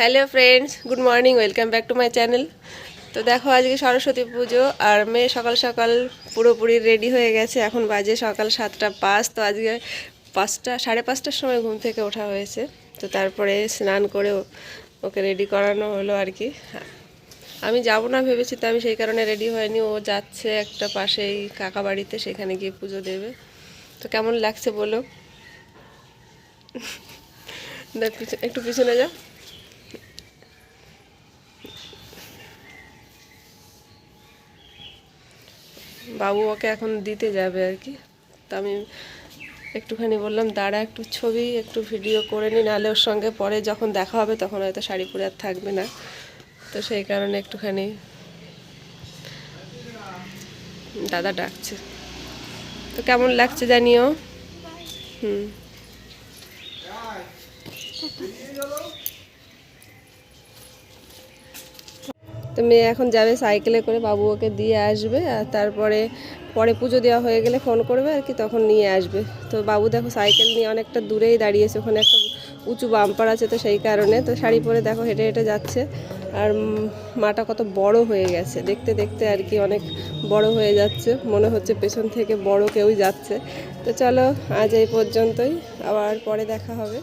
Hello friends good morning welcome back to my channel তো দেখো, আজকে সরস্বতী পুজো আর মেয়ে সকাল সকাল পুরোপুরি রেডি হয়ে গেছে। এখন বাজে সকাল সাতটা পাঁচ, তো আজকে পাঁচটা, সাড়ে পাঁচটার সময় ঘুম থেকে ওঠা হয়েছে। তো তারপরে স্নান করে ওকে রেডি করানো হলো আর কি। আমি যাব না ভেবেছি, তো আমি সেই কারণে রেডি হয়নি। ও যাচ্ছে একটা পাশেই কাকা বাড়িতে, সেখানে গিয়ে পুজো দেবে। তো কেমন লাগছে বলো? একটু পিছনে যা বাবু ওকে এখন দিতে যাবে আর কি। তো আমি একটুখানি বললাম, দাঁড়া একটু ছবি, একটু ভিডিও করে নি, নাহলে ওর সঙ্গে পরে যখন দেখা হবে তখন হয়তো শাড়ি পরে আর থাকবে না। তো সেই কারণে একটুখানি দাদা ডাকছে। তো কেমন লাগছে জানিও? হুম। তো মেয়ে এখন যাবে সাইকেলে করে, বাবু ওকে দিয়ে আসবে আর তারপরে, পরে পুজো দেওয়া হয়ে গেলে ফোন করবে আর কি, তখন নিয়ে আসবে। তো বাবু দেখো সাইকেল নিয়ে অনেকটা দূরেই দাঁড়িয়েছে, ওখানে একটা উঁচু বাম্পার আছে তো সেই কারণে। তো শাড়ি পরে দেখো হেঁটে হেঁটে যাচ্ছে আর মাটা কত বড় হয়ে গেছে। দেখতে দেখতে আর কি অনেক বড় হয়ে যাচ্ছে, মনে হচ্ছে পেছন থেকে বড় কেউই যাচ্ছে। তো চলো আজ এই পর্যন্তই, আবার পরে দেখা হবে।